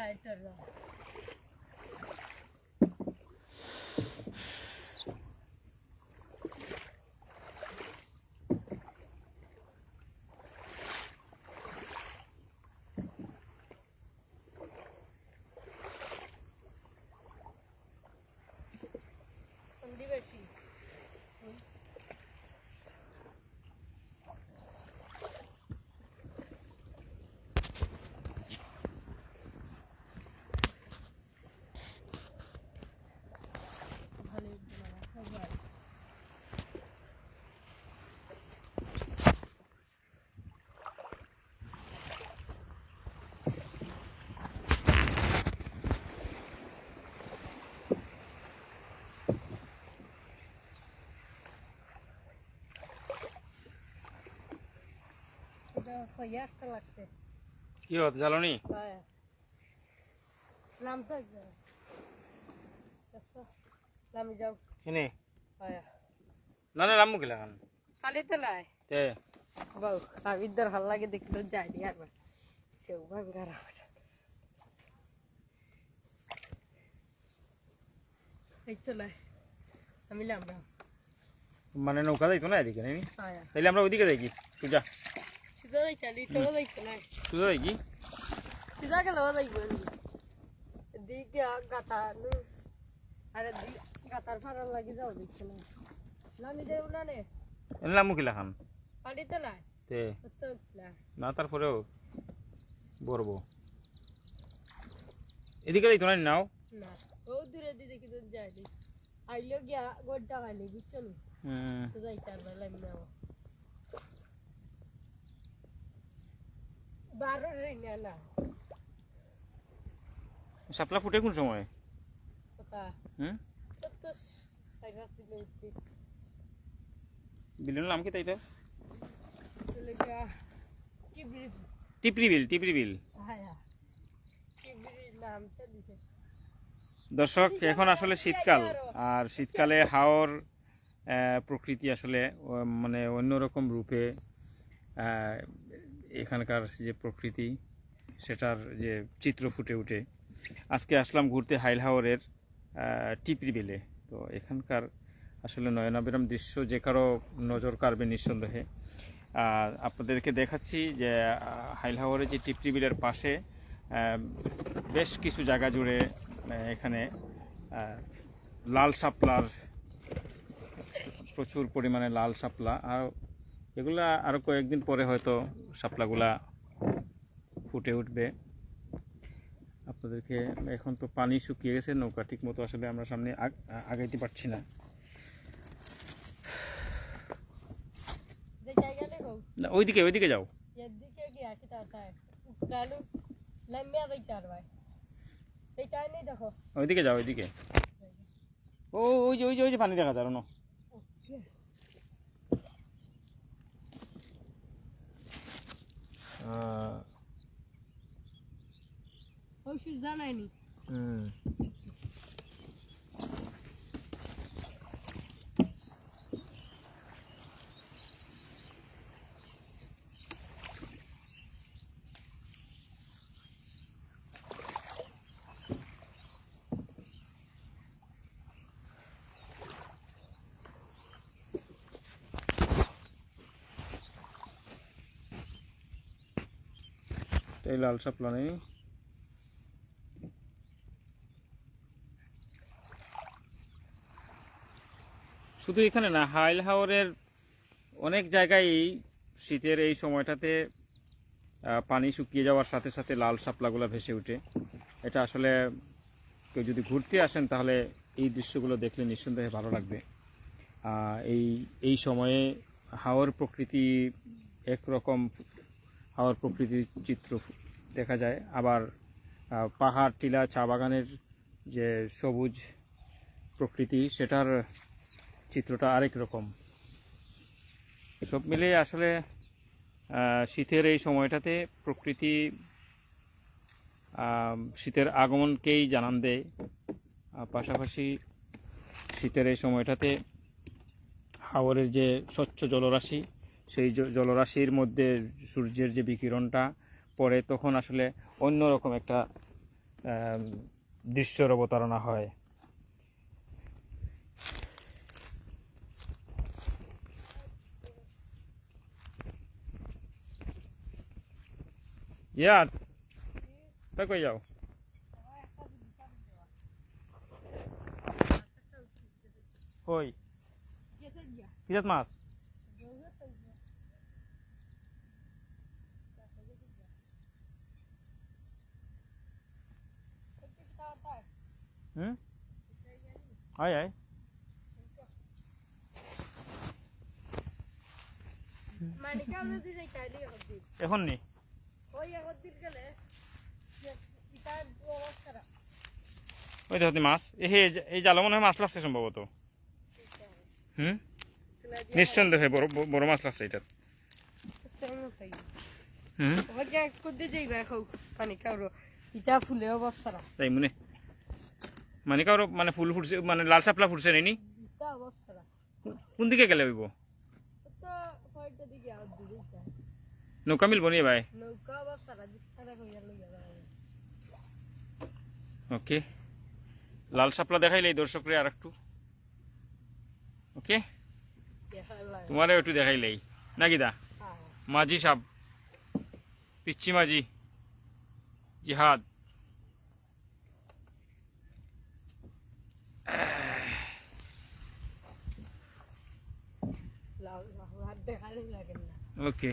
काय तर কি হত জ্বালানি? লাই আমি মানে নৌকা যাইতো না এদিকে তাইলে আমরা ওইদিকে যাই কি যাইতো না যাই কি নু না না নে না তারপরেও বরবো এদিকে যাইতো না নাও না ও দূরে দিদি কিন্তু যাইনি আইলো গিয়া গোড্ডা খাইলে বুঝছ নি হুম তো যাই চার বেলা আমি নেওয়া বারো রে না না শাপলা ফুটে কোন সময়? বিলের নাম কি তাইটা টিপরি বিল। টিপরি বিল হায়া দিছে। দর্শক এখন আসলে শীতকাল আর। শীতকালে হাওর প্রকৃতি আসলে মানে অন্যরকম রূপে এখানকার যে প্রকৃতি সেটার যে চিত্র ফুটে ওঠে আজকে আসলাম ঘুরতে হাইল হাওরের আহ, টিপরি বিলে। তো এখানকার আসলে নয়নাবিরাম দৃশ্য যে কারও নজর কাড়বে নিঃসন্দেহে। আর আপনাদেরকে দেখাচ্ছি যে আহ, হাইল হাওরের যে টিপরি বিলের পাশে বেশ কিছু জায়গা জুড়ে এখানে লাল শাপলার প্রচুর পরিমাণে লাল শাপলা। আর এগুলা আরও কয়েকদিন পরে হয়তো শাপলাগুলা ফুটে উঠবে। আপনাদেরকে এখন তো পানি শুকিয়ে গেছে নৌকা ঠিক মতো আসলে আমরা সামনে আগ- আগাইতে পারছি না। ওইদিকে ওইদিকে যাও। ওইদিকে যাও ওইদিকে। ও ওই যে ওই যে ওই যে পানি দেখা যাবে না ওই জানায়নি। হুম। এই লাল শাপলা নেই। শুধু এখানে না, হাইল হাওরের অনেক জায়গায় শীতের এই সময়টাতে পানি শুকিয়ে যাওয়ার সাথে সাথে লাল শাপলাগুলো ভেসে ওঠে। এটা আসলে কেউ যদি ঘুরতে আসেন, তাহলে এই দৃশ্যগুলো দেখলে নিঃসন্দেহে ভালো লাগবে। এই এই সময়ে হাওর প্রকৃতি একরকম হাওর প্রকৃতির চিত্র দেখা যায়। আবার পাহাড়, টিলা, চা বাগানের যে সবুজ প্রকৃতি, সেটার চিত্রটা আরেক রকম। সব মিলিয়ে আসলে শীতের এই সময়টাতে প্রকৃতি শীতের আগমনকেই জানান দেয়। পাশাপাশি শীতের এই সময়টাতে হাওরের যে স্বচ্ছ জলরাশি, সেই জলরাশির মধ্যে সূর্যের যে বিকিরণটা পড়ে তখন আসলে অন্যরকম একটা দৃশ্যর অবতারণা হয়। ইয়া তা কই যাও? কিজাত মাছ? হুম আয় আয়। তাইলে এখন নি। ওই দেখো মাছ। এই হে- এই জালে মনে হয় মাছ লাগছে সম্ভবত। হুম? নিঃসন্দেহে বড় বড় মাছ লাগছে এটা হুম? পানি কাউরো ইটা ফুলে অবস্থা তাই মনে মানে কারও মানে ফুল ফুটছে মানে লাল সাপলা ফুটছে নি কোন দিকে গেলে হইব? নৌকা মিলব নি ভাই? ওকে। লাল সাপলা দেখাইলে দর্শকরে আর একটু ওকে তোমারও একটু দেখাইলেই। নাকি দা হ্যাঁ। মাঝি সাপ। পিচ্ছি মাঝি। জিহাদ। Okay.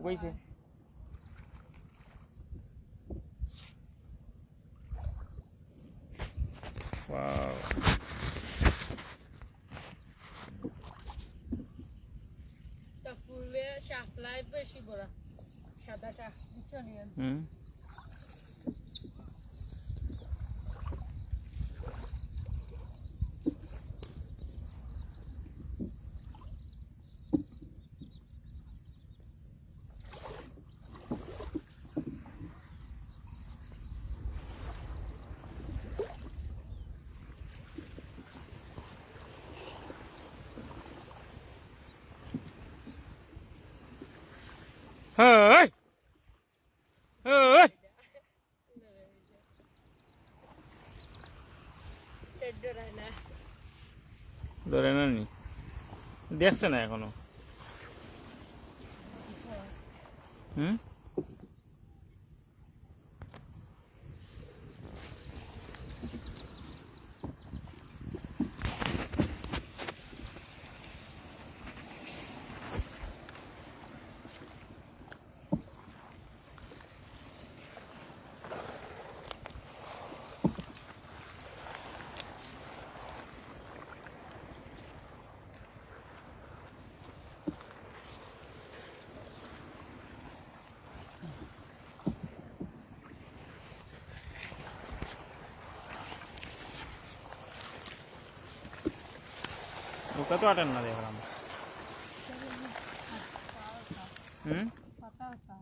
ও যেন উবাইছে ওয়াও তা ফুলে শাপলাই বেশি বড় সাদাটা চলি হুম Hey! Hey! ধরে না নি দেখছে না এখনও হুম নৌকা তো আটেন না দেখলাম হুম পাতা পাতা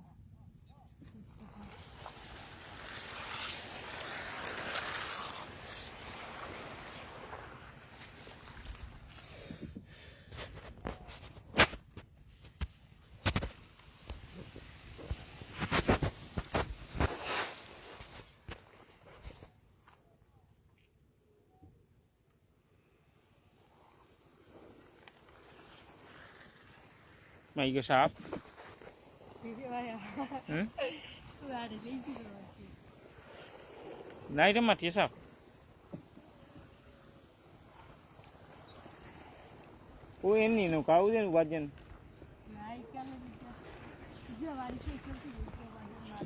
মাইকে সাপ দিদি ভাইয়া হুম তুই আর দেখি না এটা মাটি সাপ ও এমনি নৌকা ও যেন বাজেন নাই কেন দিতে যে বাড়ি থেকে খেলতে দিতে বাড়ি না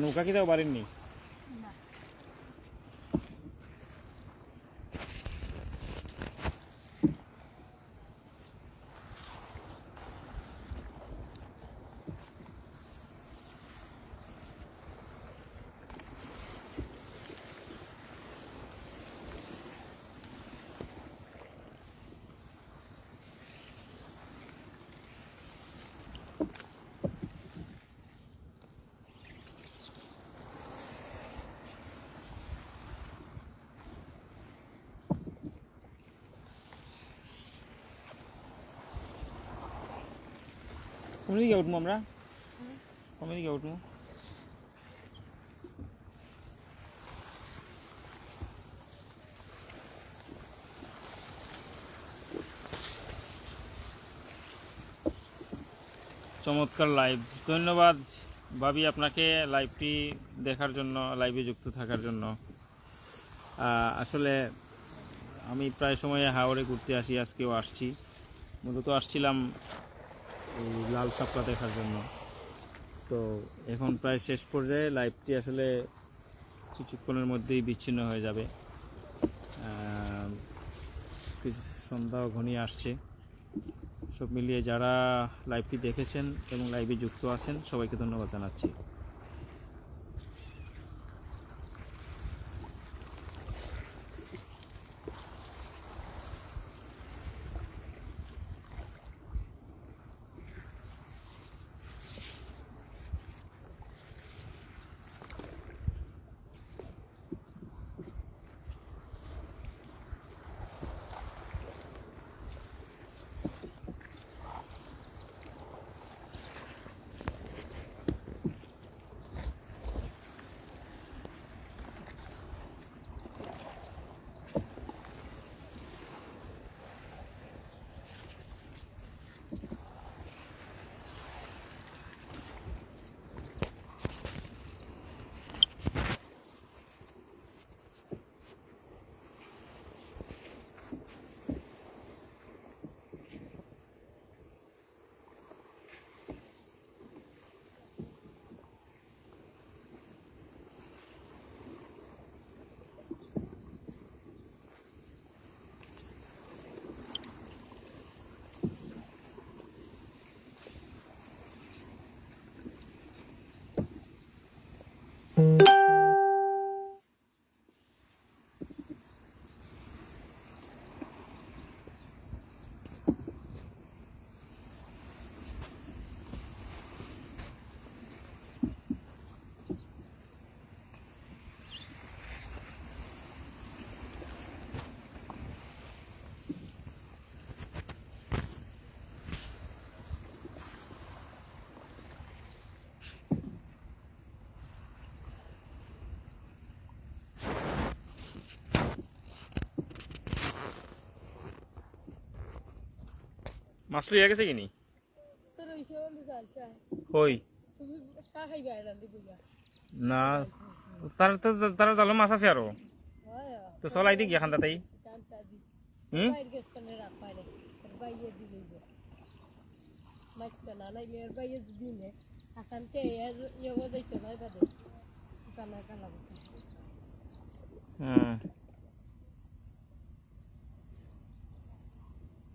নৌকা কি তাও বাড়েননি না কোন দিকে উঠবো আমরা? কোন দিকে উঠবো। চমৎকার লাইভ ধন্যবাদ ভাবি আপনাকে লাইভটি দেখার জন্য লাইভে যুক্ত থাকার জন্য। আসলে আমি প্রায় সময় হাওড়ে ঘুরতে আসি, আজকেও আসছি। মূলত আসছিলাম এই লাল সাপলা দেখার জন্য। তো এখন প্রায় শেষ পর্যায়ে লাইভটি আসলে কিছুক্ষণের মধ্যেই বিচ্ছিন্ন হয়ে যাবে। কিছু সন্ধ্যাও ঘনিয়ে আসছে। সব মিলিয়ে যারা লাইভটি দেখেছেন এবং লাইভে যুক্ত আছেন, সবাইকে ধন্যবাদ জানাচ্ছি। মাছ লইয়া গেছে কিনি? এরা দিবি না তার তার জালো মাছ আছে হয় তো চলাই দি গিয়া খান্দা তাই হুম? বাইরে গেছে না রাখ পাইলে বাইরে দিবি মাছটা না নাইলে এর বাইরে দিনে আসানতে এর ইয়ে যাইতো না বাদে কানা কানা হুম শেষ খাওয়াই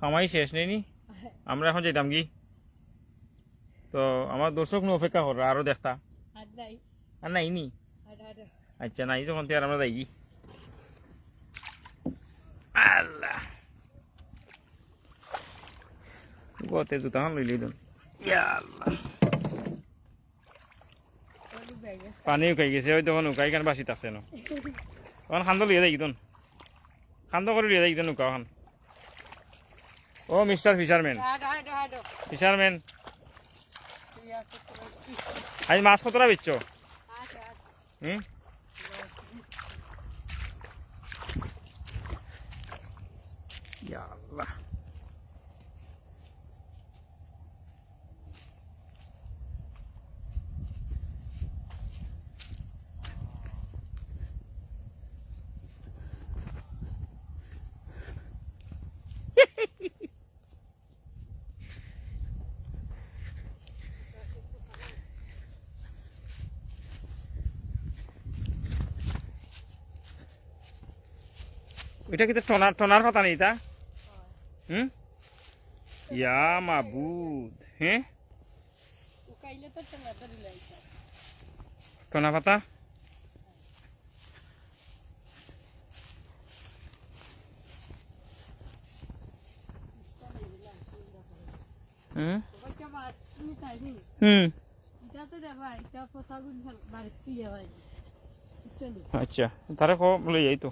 খামাই শেষ নেই আমরা এখন যাইতাম কি? তো আমার দর্শক নো অপেক্ষা কর আরও দেখতা। আর নাই। নি? আচ্ছা নাই যখন তে আর আমরা যাই আল্লাহ। গতে জুতাখন লৈ লৈ দিম ইয়া আল্লাহ। ওই পানী উকাই গেছে ওই তখন উকাই কেন বাসিত আছে ন? তখন খান্দ লিয়ে যাই কিতন খান্দ করে লিয়ে যাই নৌকা এখন খান ও মিস্টার ফিশারম্যান ফিশারম্যান আজ মাছ কতটা বেচছ। হাঁটো হাঁটো হুম ইয়া আল্লাহ এটা কি তো টনার টনার পাতা নেই তা? হুম? ইয়া মাবুদ হ্যাঁ? টনা পাতা? হুম? ওইটা হুম। আচ্ছা তারে কো যাই তো।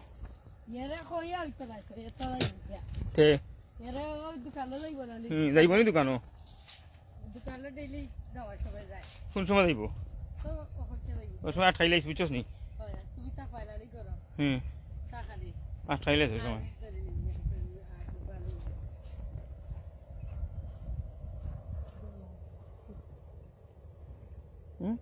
যাইব না দোকানো? কোন সময় যাইব? ওই সময় আঠাই লাইস বুঝছস নি? হুম। আঠাই লাইস ওই সময়। হুম?